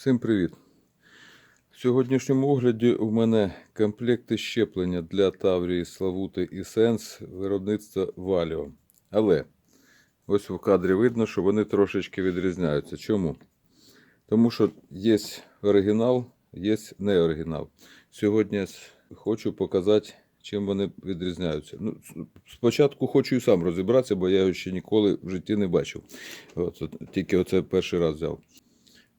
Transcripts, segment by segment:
Всім привіт! В сьогоднішньому огляді у мене комплекти щеплення для Таврії, Славути і Сенс виробництва Валіо. Але ось в кадрі видно, що вони трошечки відрізняються. Чому? Тому що є оригінал, є не оригінал. Сьогодні хочу показати, чим вони відрізняються. Ну, спочатку хочу і сам розібратися, бо я його ще ніколи в житті не бачив. От, тільки оце перший раз взяв.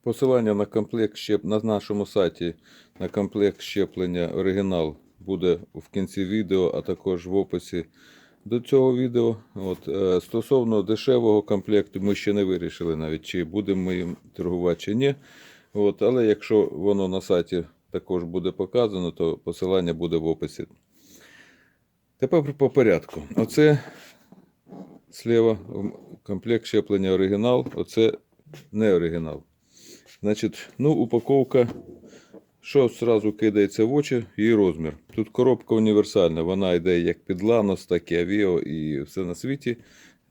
Посилання на комплект щеп... на нашому сайті на комплект щеплення оригінал буде в кінці відео, а також в описі до цього відео. От, е, стосовно дешевого комплекту, ми ще не вирішили навіть, чи будемо ми їм торгувати чи ні. От, але якщо воно на сайті також буде показано, то посилання буде в описі. Тепер по порядку. Оце слева комплект щеплення оригінал, оце не оригінал. Значить, ну, упаковка, що одразу кидається в очі, її розмір. Тут коробка універсальна, вона йде як під Ланос, так і Авіо, і все на світі.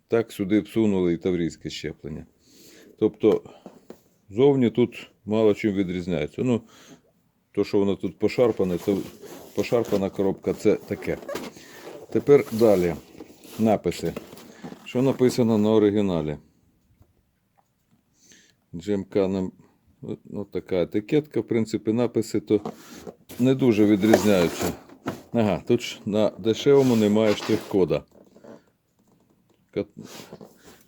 Так сюди всунули і таврійське щеплення. Тобто, зовні тут мало чим відрізняється. Ну, то, що воно тут пошарпане, це пошарпана коробка це таке. Тепер далі написи. Що написано на оригіналі? GMK от така етикетка, в принципі, написи то не дуже відрізняються. Ага, тут ж на дешевому немає штрих-кода.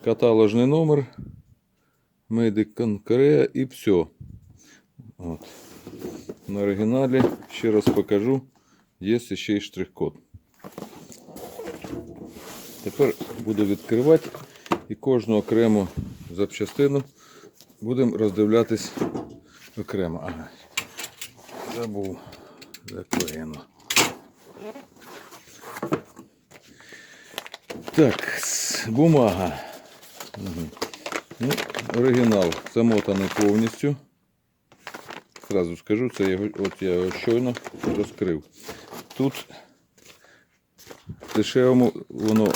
Каталожний номер. Made in Korea і все. От. На оригіналі, ще раз покажу, є ще й штрих-код. Тепер буду відкривати і кожну окрему запчастину будемо роздивлятись окремо. Ага. Забув заклеєно. Так, бумага. Угу. Ну, оригінал замотаний повністю. Зразу скажу, це його, от я його щойно розкрив. Тут в дешевому воно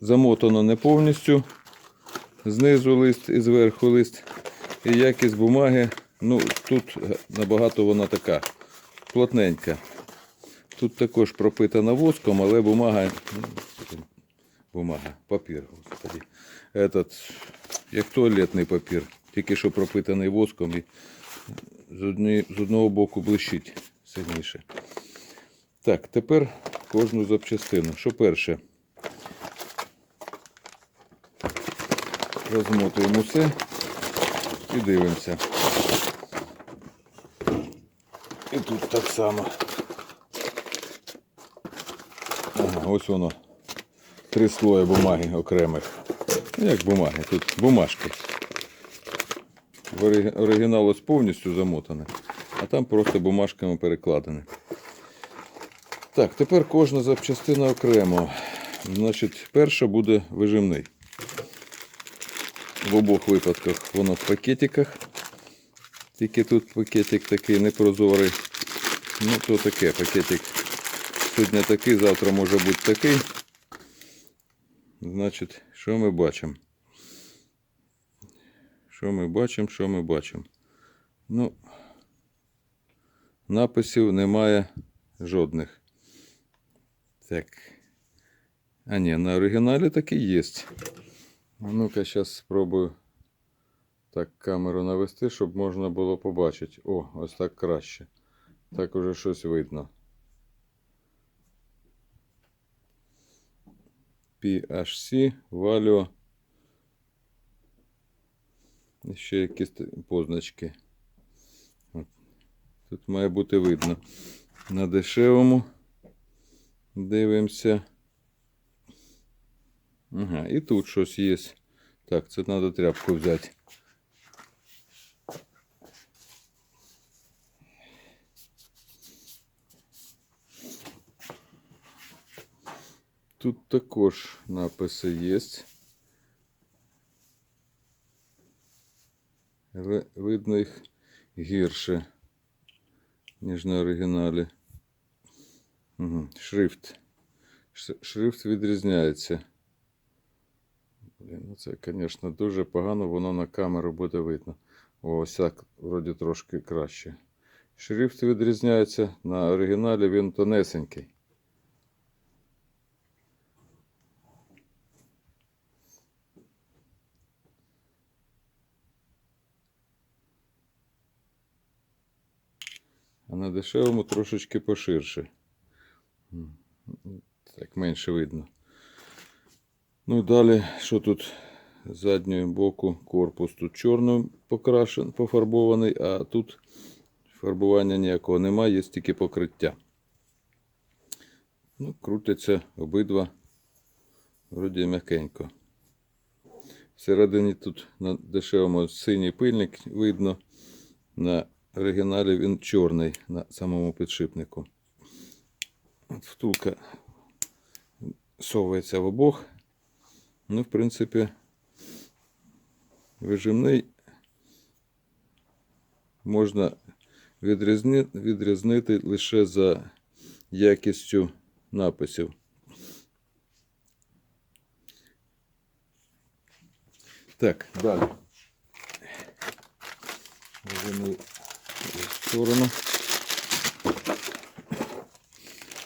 замотано не повністю. Знизу лист і зверху лист. І якість бумаги, ну тут набагато вона така плотненька. Тут також пропитана воском, але бумага. ну, Бумага, папір, господи. Этот, як туалетний папір, тільки що пропитаний воском і з, одні, з одного боку блищить сильніше. Так, тепер кожну запчастину. Що перше? Розмотуємо все і дивимося. І тут так само. Ось воно. Три слої бумаги окремих. Ну, Як бумаги, тут бумажки. Оригінал ось повністю замотане, а там просто бумажками перекладене. Так, тепер кожна запчастина окремо. Значить, перша буде вижимний. В обох випадках воно в пакетиках. Тільки тут пакетик такий непрозорий. Ну, то таке пакетик. Сьогодні такий, завтра може бути такий. Значить, що ми бачимо? Що ми бачимо, що ми бачимо? Ну, написів немає жодних. Так. А ні, на оригіналі таки є. А ну-ка, зараз спробую так камеру навести, щоб можна було побачити. О, ось так краще. Так уже щось видно. PHC, Valio. Ще якісь позначки. От. Тут має бути видно. На дешевому дивимося. Ага, і тут щось є. Так, це треба тряпку взяти. Тут також написи є. Але видно їх гірше, ніж на оригіналі. Угу. Шрифт. Шрифт відрізняється. Блін, ну це, звісно, дуже погано, воно на камеру буде видно. Ось так, вроді трошки краще. Шрифт відрізняється. На оригіналі він тонесенький. А на дешевому трошечки поширше. Так менше видно. Ну далі, що тут з заднього боку корпус тут чорним покрашен, пофарбований, а тут фарбування ніякого немає, є тільки покриття. Ну, крутяться обидва вроді м'якенько. Всередині тут на дешевому синій пильник видно. На оригіналі він чорний на самому підшипнику. Втулка совується в обох. Ну, в принципі, вижимний можна відрізни, відрізнити лише за якістю написів. Так, далі. Вижимний в сторону.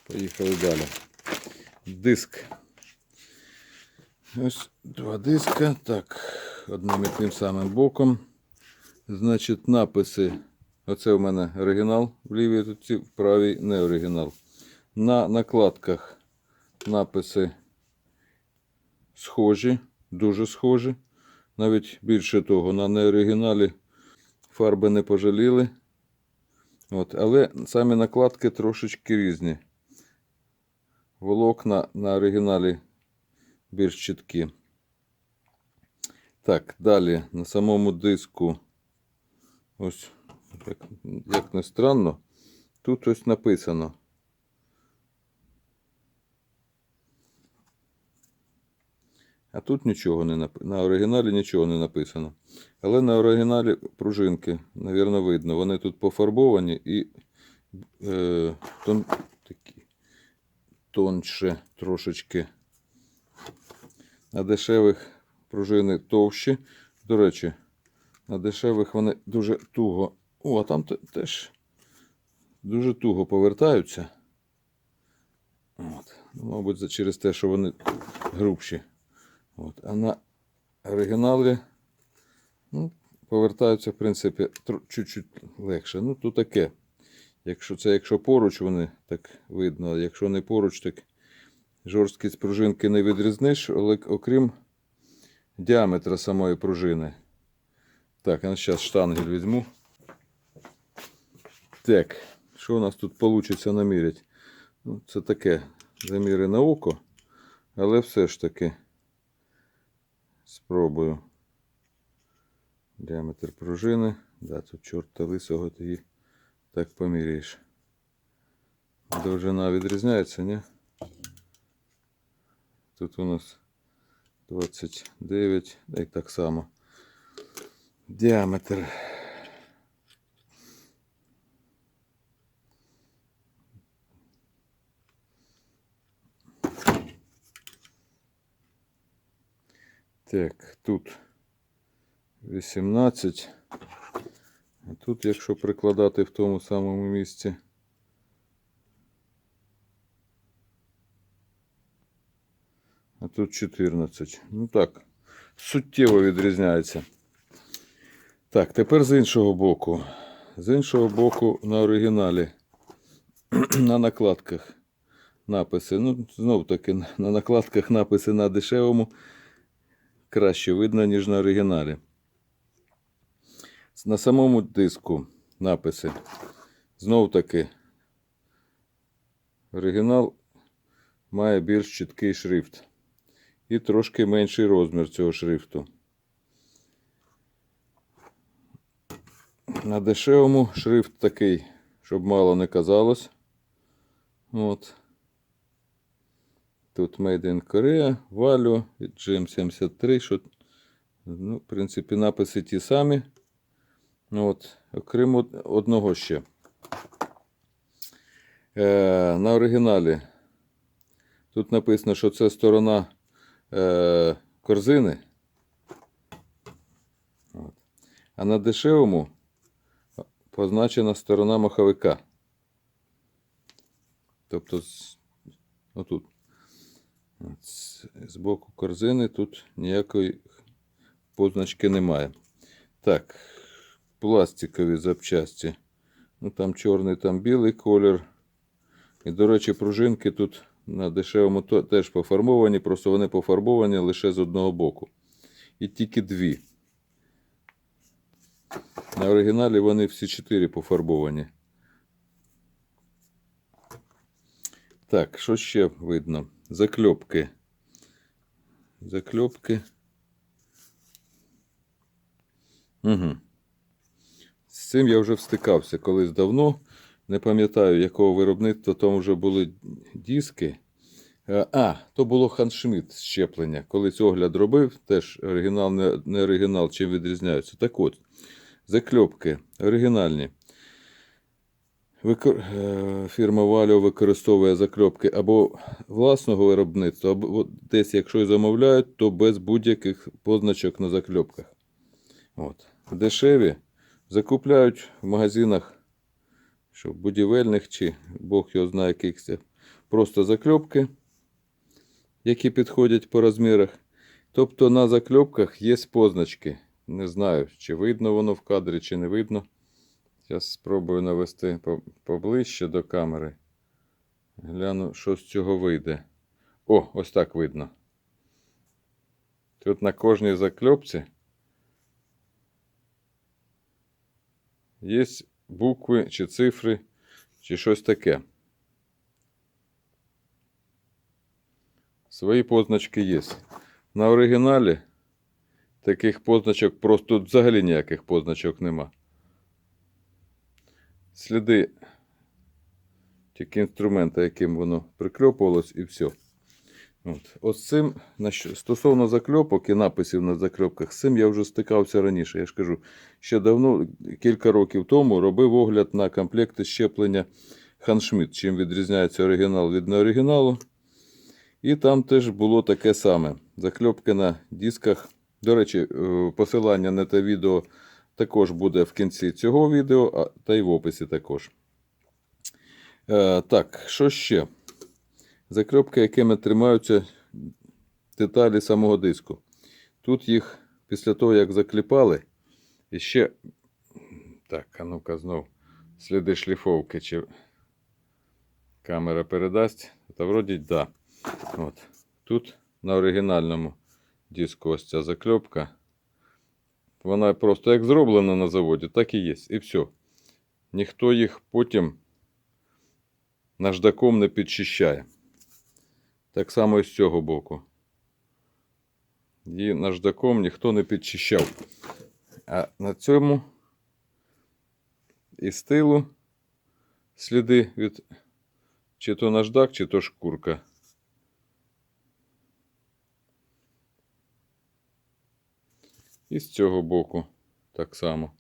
Поїхали далі. Диск. Ось два диска. Так, одним і тим самим боком. Значить, написи. Оце у мене оригінал в лівій руці, в правій не оригінал. На накладках написи схожі, дуже схожі. Навіть більше того, на неоригіналі фарби не пожаліли. От, але самі накладки трошечки різні. Волокна на оригіналі більш чіткі. Так, далі на самому диску, ось, як, як не странно, тут ось написано. А тут нічого не написано. На оригіналі нічого не написано. Але на оригіналі пружинки, навірно, видно. Вони тут пофарбовані і е, тон, такі, тоньше трошечки. На дешевих пружини товщі. До речі, на дешевих вони дуже туго. О, а там теж дуже туго повертаються. От. Ну, Мабуть, через те, що вони грубші. От. А на оригіналі ну, повертаються, в принципі, чуть-чуть легше. Ну, то таке. Якщо це якщо поруч, вони так видно, а якщо не поруч, так жорсткість пружинки не відрізниш, окрім діаметра самої пружини. Так, я зараз штангель візьму. Так, що у нас тут вийде наміряти? Ну, це таке заміри на око, але все ж таки спробую. Діаметр пружини. Да, тут чорта лисого ти її так поміряєш. Довжина відрізняється, ні? Тут у нас 29, да і так само. Діаметр. Так, тут 18. А тут, якщо прикладати в тому самому місці. А тут 14. Ну так, суттєво відрізняється. Так, тепер з іншого боку. З іншого боку, на оригіналі, на накладках написи. Ну, знов таки, на накладках написи на дешевому краще видно, ніж на оригіналі. На самому диску написи. Знов таки, оригінал має більш чіткий шрифт і трошки менший розмір цього шрифту. На дешевому шрифт такий, щоб мало не казалось. От. Тут Made in Korea, Valio, GM73, що, ну, в принципі, написи ті самі. От, окрім одного ще. Е, на оригіналі тут написано, що це сторона е, корзини. А на дешевому позначена сторона маховика. Тобто отут. З боку корзини тут ніякої позначки немає. Так, пластикові запчасті. Ну, там чорний, там білий колір. І, до речі, пружинки тут на дешевому теж пофарбовані, просто вони пофарбовані лише з одного боку. І тільки дві. На оригіналі вони всі чотири пофарбовані. Так, що ще видно? Закльопки. Закльопки. Угу. З цим я вже встикався колись давно. Не пам'ятаю, якого виробництва там вже були диски. Е, А, то було Ханшміт щеплення. Колись огляд робив, теж оригінал, не, не оригінал, чим відрізняються. Так от, закльопки оригінальні. Викор... е, Фірма Валіо використовує закльопки або власного виробництва, або десь, якщо і замовляють, то без будь-яких позначок на закльопках. От. Дешеві закупляють в магазинах, що будівельних чи Бог його знає яких це. Просто закльопки, які підходять по розмірах. Тобто на закльопках є позначки. Не знаю, чи видно воно в кадрі, чи не видно. Зараз спробую навести поближче до камери. Гляну, що з цього вийде. О, ось так видно. Тут на кожній закльопці є букви чи цифри, чи щось таке. Свої позначки є. На оригіналі таких позначок просто взагалі ніяких позначок нема. Сліди тільки інструмента, яким воно прикльопувалось, і все. От. З цим, стосовно закльопок і написів на закльопках, з цим я вже стикався раніше. Я ж кажу, ще давно, кілька років тому, робив огляд на комплекти щеплення Ханшміт, чим відрізняється оригінал від неоригіналу. І там теж було таке саме. Закльопки на дисках. До речі, е, посилання на те відео також буде в кінці цього відео, та й в описі також. Е, так, що ще? Закльопки, якими тримаються деталі самого диску. Тут їх після того, як закліпали, і ще. Так, а ну-ка знов сліди шліфовки, чи камера передасть. Та вроді да. От. Тут на оригінальному диску ось ця закльопка. Вона просто як зроблена на заводі, так і є. І все. Ніхто їх потім наждаком не підчищає. Так само і з цього боку. Її наждаком ніхто не підчищав. А на цьому і стилу сліди від чи то наждак, чи то шкурка. І з цього боку так само.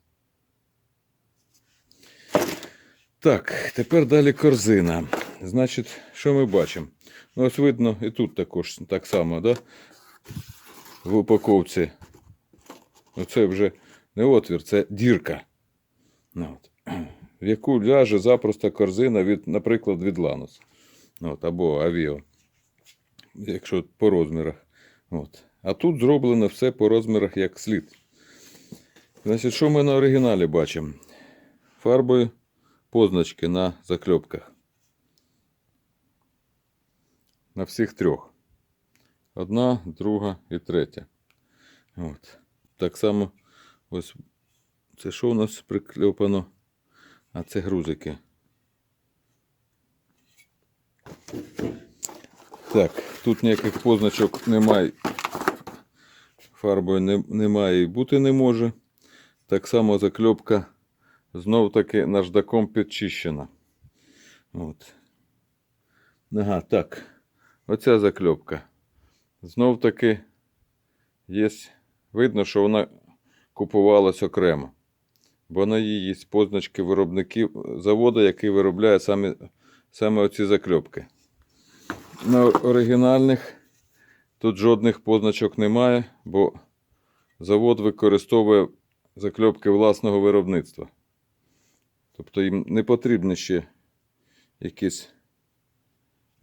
Так, тепер далі корзина. Значить, що ми бачимо? Ну, ось видно, і тут також так само, да? В упаковці. Оце вже не отвір, це дірка. Ну, от. В яку ляже запросто корзина, від, наприклад, від Ланус. От, або Авіо. Якщо по розмірах. От. А тут зроблено все по розмірах як слід. Значить, що ми на оригіналі бачимо? Фарбою позначки на закльопках. На всіх трьох. Одна, друга і третя. От. Так само ось це що у нас прикльопано? А це грузики. Так, тут ніяких позначок немає. Фарбою не, немає і бути не може. Так само закльопка знов таки наждаком підчищена. От. Ага, так. Оця закльопка. Знов таки є. Видно, що вона купувалась окремо. Бо на її позначки виробників заводу, який виробляє саме, саме оці закльопки. На оригінальних тут жодних позначок немає, бо завод використовує закльопки власного виробництва. Тобто їм не потрібно ще якісь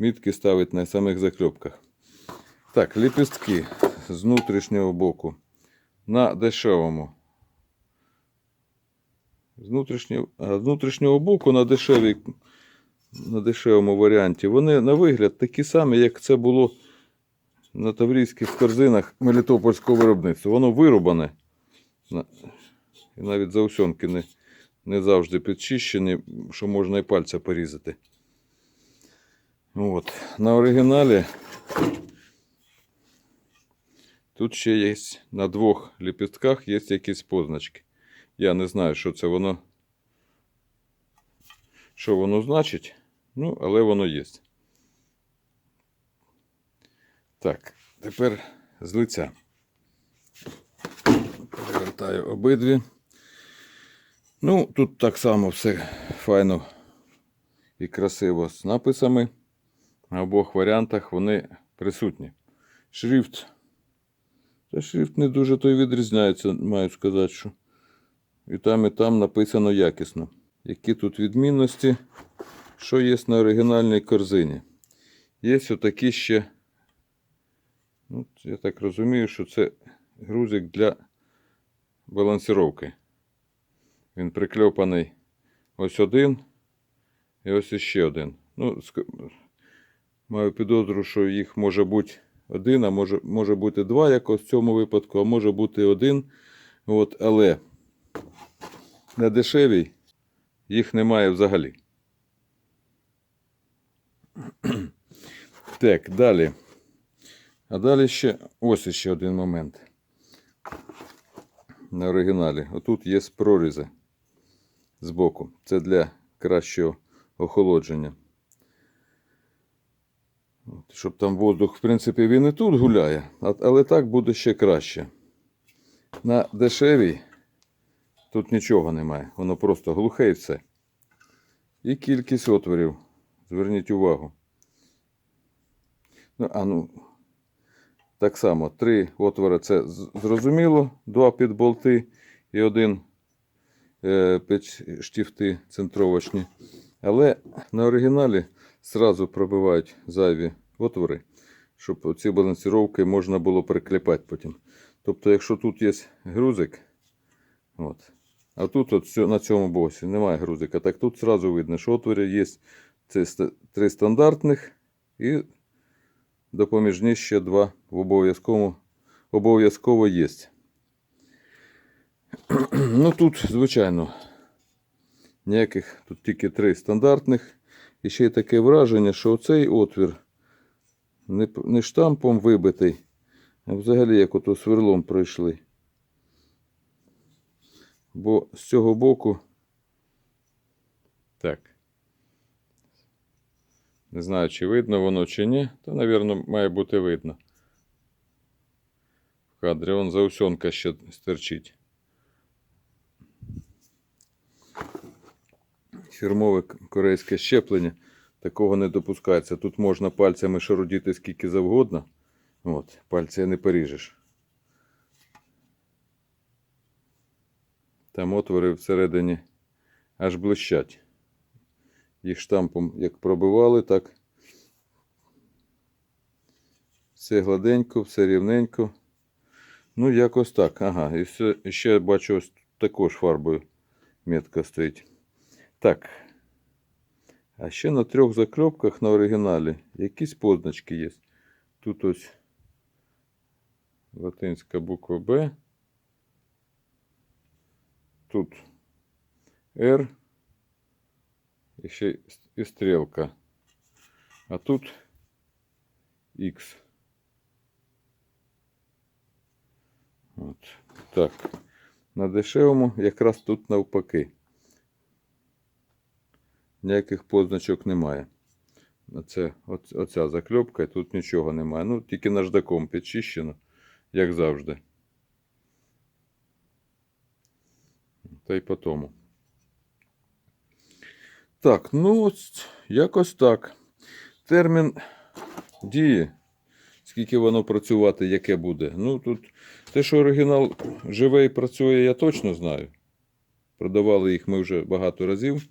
мітки ставити на самих закльопках. Так, ліпістки з внутрішнього боку на дешевому. З внутрішнього, з внутрішнього боку на, дешевій, на дешевому варіанті. Вони на вигляд такі самі, як це було на таврійських корзинах Мелітопольського виробництва. Воно вирубане. І навіть заусьонки не, не завжди підчищені, що можна і пальця порізати. От. На оригіналі тут ще є на двох ліпістках є якісь позначки. Я не знаю, що це воно. Що воно значить, ну, але воно є. Так, тепер з лиця. Перевертаю обидві. Ну, тут так само все файно і красиво з написами. На обох варіантах вони присутні. Шрифт. Та шрифт не дуже той відрізняється, маю сказати, що. І там, і там написано якісно. Які тут відмінності, що є на оригінальній корзині. Є отакі ще. Ну, я так розумію, що це грузик для балансировки. Він прикльопаний ось один і ось іще один. Ну, маю підозру, що їх може бути один, а може, може бути два, як в цьому випадку, а може бути один. От, але на дешевій їх немає взагалі. Так, далі. А далі ще ось ще один момент. На оригіналі. Отут є прорізи збоку. Це для кращого охолодження. Щоб там воздух, в принципі, він і тут гуляє, але так буде ще краще. На дешевій тут нічого немає. Воно просто глухе і все. І кількість отворів. Зверніть увагу. Ну, а ну, так само, три отвори це зрозуміло, два під болти і один е, під штифти центровочні. Але на оригіналі зразу пробивають зайві отвори, щоб ці балансіровки можна було приклепати потім. Тобто, якщо тут є грузик, от, а тут от на цьому босі немає грузика, так тут зразу видно, що отвори є це три стандартних і допоміжні ще два в обов'язково обов'язково є. Ну тут, звичайно, ніяких, тут тільки три стандартних. І ще й таке враження, що оцей отвір не, не штампом вибитий, а взагалі як ото сверлом пройшли. Бо з цього боку. Так. Не знаю, чи видно воно, чи ні. Та, мабуть, має бути видно. В кадрі вон заусьонка ще стерчить. Фірмове корейське щеплення. Такого не допускається. Тут можна пальцями шарудіти скільки завгодно. От, пальці не поріжеш. Там отвори всередині аж блищать. Їх штампом як пробивали, так. Все гладенько, все рівненько. Ну, якось так. Ага. І все, ще бачу, ось також фарбою метка стоїть. Так. А ще на трьох закльопках на оригіналі якісь позначки є. Тут ось латинська буква Б. Тут R. І ще і стрілка. А тут X. От. Так. На дешевому якраз тут навпаки. Ніяких позначок немає. Це оця закльопка, і тут нічого немає. Ну, тільки наждаком підчищено, як завжди. Та й по тому. Так, ну ось якось так. Термін дії скільки воно працювати, яке буде. Ну тут те, що оригінал живе і працює, я точно знаю. Продавали їх ми вже багато разів.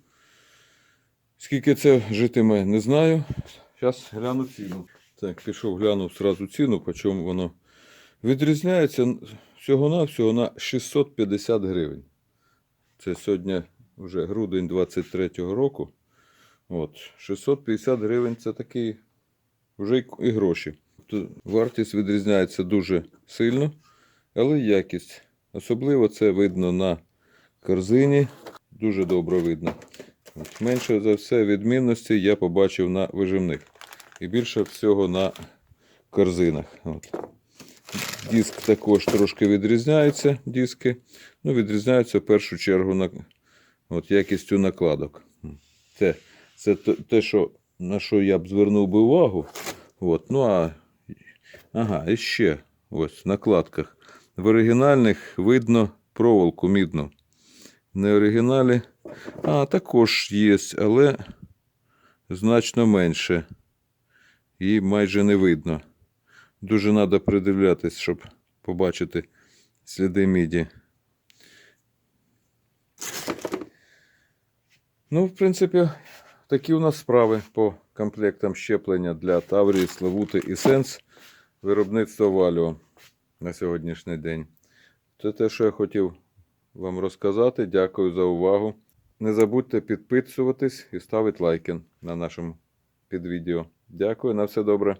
Скільки це житиме, не знаю. Зараз гляну ціну. Так, пішов, глянув зразу ціну, по чому воно відрізняється всього-навсього на 650 гривень. Це сьогодні вже грудень 23-го року. От, 650 гривень це такі вже і гроші. Т- Вартість відрізняється дуже сильно, але якість. Особливо це видно на корзині. Дуже добре видно. От, Менше за все відмінності я побачив на виживних. І більше всього на корзинах. От. Диск також трошки відрізняється. Диски. Ну, відрізняються в першу чергу на от, якістю накладок. Це, це те- що, на що я б звернув би увагу. От, ну а ага, і ще ось в накладках. В оригінальних видно проволоку мідну. В неоригіналі. А, також є, але значно менше. Її майже не видно. Дуже треба придивлятись, щоб побачити сліди міді. Ну, в принципі, такі у нас справи по комплектам щеплення для Таврії, Славути і Сенс виробництва Валіо на сьогоднішній день. Це те, що я хотів вам розказати. Дякую за увагу. Не забудьте підписуватись і ставити лайки на нашому під відео. Дякую, на все добре.